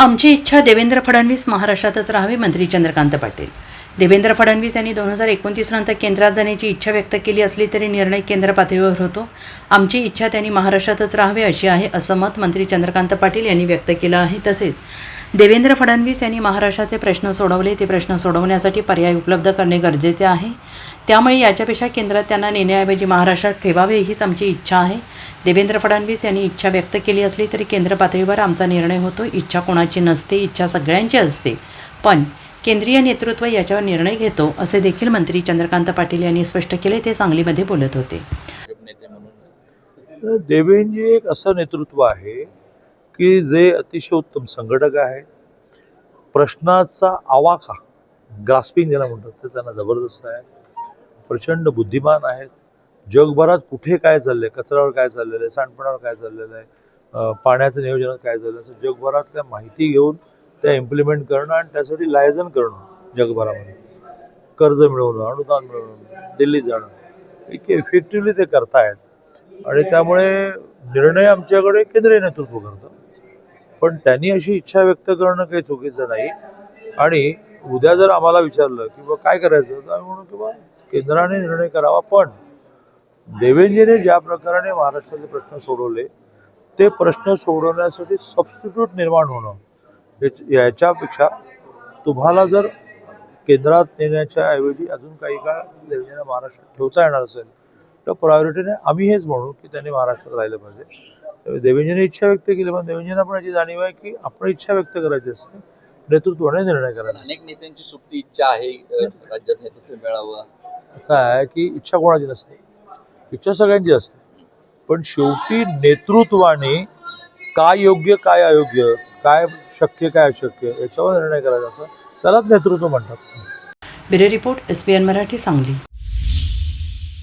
आमची इच्छा देवेंद्र फडणवीस महाराष्ट्रातच राहावे मंत्री चंद्रकांत पाटील. देवेंद्र फडणवीस यांनी दोन हजार एकोणतीस नंतर केंद्रात जाण्याची इच्छा व्यक्त केली असली तरी निर्णय केंद्र पातळीवर होतो. आमची इच्छा त्यांनी महाराष्ट्रातच राहावे अशी आहे असं मत मंत्री चंद्रकांत पाटील यांनी व्यक्त केलं आहे. तसेच देवेंद्र फडणवीस यांनी महाराष्ट्राचे प्रश्न सोडवले. ते प्रश्न सोडवण्यासाठी पर्याय उपलब्ध करणे गरजेचे आहे. त्यामुळे याच्यापेक्षा केंद्रात त्यांना नेण्याऐवजी महाराष्ट्रात ठेवावे हीच आमची इच्छा आहे. देवेंद्र फडणवीस यांनी इच्छा व्यक्त केली असली तरी केंद्र पातळीवर आमचा निर्णय होतो. इच्छा कोणाची नसते इच्छा सगळ्यांची असते. पण केंद्रीय नेतृत्व याच्यावर निर्णय घेतो असे देखील मंत्री चंद्रकांत पाटील यांनी स्पष्ट केले. ते सांगलीमध्ये बोलत होते. नेते देवेंजी एक असं नेतृत्व आहे की जे अतिशय उत्तम संघटक आहे प्रश्नाचा आवाका ग्रास्पिंग ज्याला म्हणतात ते त्यांना जबरदस्त आहे. प्रचंड बुद्धिमान आहेत. जगभरात कुठे काय चाललंय कचऱ्यावर काय चाललेलं आहे सांडपणावर काय चाललेलं आहे पाण्याचं नियोजनात काय चाललं असं जगभरातल्या माहिती घेऊन त्या इम्प्लिमेंट करणं आणि त्यासाठी लायझन करणं जगभरामध्ये. कर्ज मिळवणं अनुदान मिळवणं दिल्लीत जाणं. इतके इफेक्टिव्हली ते करतायत. आणि त्यामुळे निर्णय आमच्याकडे केंद्रीय नेतृत्व करतं. पण त्यांनी अशी इच्छा व्यक्त करणं काही चुकीचं नाही. आणि उद्या जर आम्हाला विचारलं की बा काय करायचं तर आम्ही म्हणू की बा केंद्राने निर्णय करावा. पण देवेंजीने ज्या प्रकारे महाराष्ट्राचे प्रश्न सोडवले ते प्रश्न सोडवण्यासाठी सबस्टिट्यूट निर्माण होणं याच्यापेक्षा तुम्हाला जर केंद्रात नेण्याच्या ऐवजी अजून काही काळ देवेंजीला महाराष्ट्रात ठेवता येणार असेल तर प्रायोरिटीने आम्ही हेच म्हणू की त्यांनी महाराष्ट्रात राहिलं पाहिजे. देवेंजीने इच्छा व्यक्त केली पण देवेंजींना पण याची जाणीव आहे की आपण इच्छा व्यक्त करायची असते. नेतृत्वाने निर्णय करायचा असतो. अनेक नेत्यांची सुप्त इच्छा आहे राज्यात नेतृत्व मिळावं. असं आहे की इच्छा कोणाची नसते? इच्छा सगळ्यांची असते. पण शेवटी नेतृत्वाने काय योग्य काय अयोग्य काय शक्य काय अशक्य याच्यावर निर्णय करायचा असं त्यालाच नेतृत्व म्हणतात. Bureau report S P N Marathi Sangli.